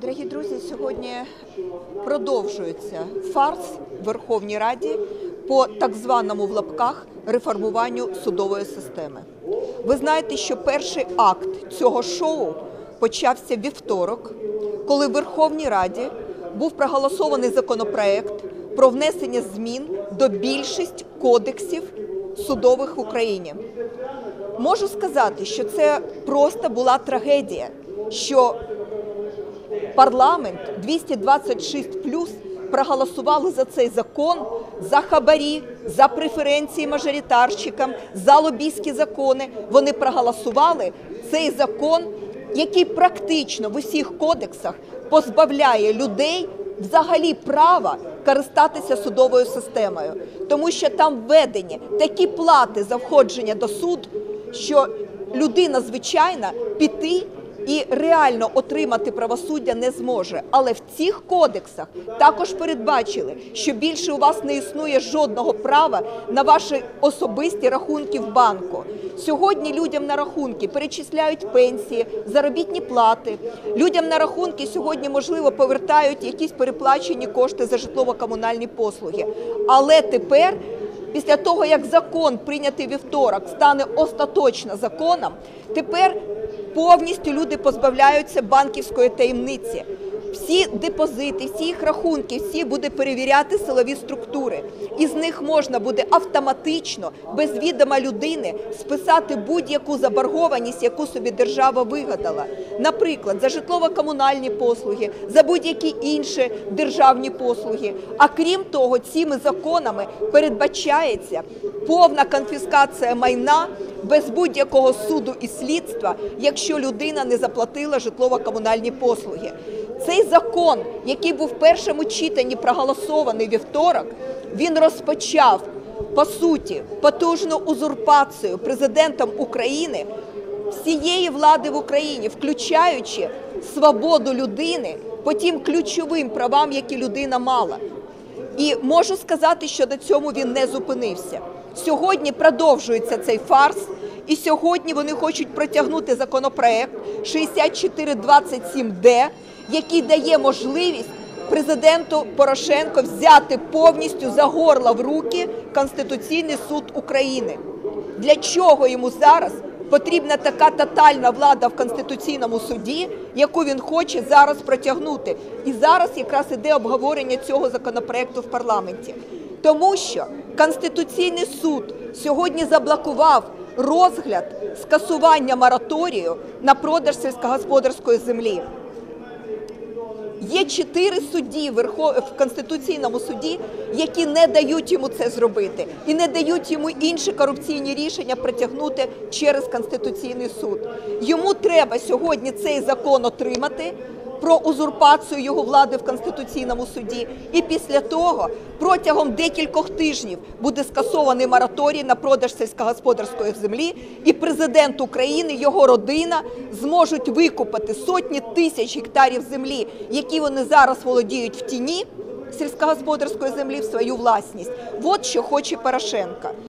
Дорогі друзі, сьогодні продовжується фарс в Верховній Раді по так званому в лапках реформуванню судової системи. Ви знаєте, що перший акт цього шоу почався вівторок, коли в Верховній Раді був проголосований законопроект про внесення змін до більшість кодексів судових в Україні. Можу сказати, що це просто була трагедія, що парламент 226 плюс проголосували за цей закон за хабарі, за преференції мажоритарщикам, за лобійські закони. Вони проголосували цей закон, який практично в усіх кодексах позбавляє людей взагалі права користатися судовою системою, тому що там введені такі плати за входження до суду, що людина звичайна піти і реально отримати правосуддя не зможе. Але в цих кодексах також передбачили, що більше у вас не існує жодного права на ваші особисті рахунки в банку. Сьогодні людям на рахунки перечисляють пенсії, заробітні плати. Людям на рахунки сьогодні можливо повертають якісь переплачені кошти за житлово-комунальні послуги. Але тепер після того, як закон прийнятий вівторок стане остаточно законом, тепер повністю люди позбавляються банківської таємниці. Всі депозити, всі їх рахунки, всі буде перевіряти силові структури. І з них можна буде автоматично, без відома людини, списати будь-яку заборгованість, яку собі держава вигадала. Наприклад, за житлово-комунальні послуги, за будь-які інші державні послуги. А крім того, цими законами передбачається повна конфіскація майна без будь-якого суду і слідства, якщо людина не заплатила житлово-комунальні послуги. Цей закон, який був в першому читанні проголосований вівторок, він розпочав по суті потужну узурпацію президентом України всієї влади в Україні, включаючи свободу людини по тим ключовим правам, які людина мала. І можу сказати, що на цьому він не зупинився. Сьогодні продовжується цей фарс, і сьогодні вони хочуть протягнути законопроект 6427Д, який дає можливість президенту Порошенко взяти повністю за горло в руки Конституційний суд України. Для чого йому зараз потрібна така тотальна влада в Конституційному суді, яку він хоче зараз протягнути? І зараз якраз іде обговорення цього законопроекту в парламенті. Тому що Конституційний суд сьогодні заблокував розгляд скасування мораторію на продаж сільськогосподарської землі. Є чотири судді в Конституційному суді, які не дають йому це зробити і не дають йому інші корупційні рішення притягнути через Конституційний суд. Йому треба сьогодні цей закон отримати про узурпацію його влади в Конституційному суді. І після того протягом декількох тижнів буде скасований мораторій на продаж сільськогосподарської землі, і президент України, його родина зможуть викупити сотні тисяч гектарів землі, які вони зараз володіють в тіні сільськогосподарської землі в свою власність. От що хоче Порошенко.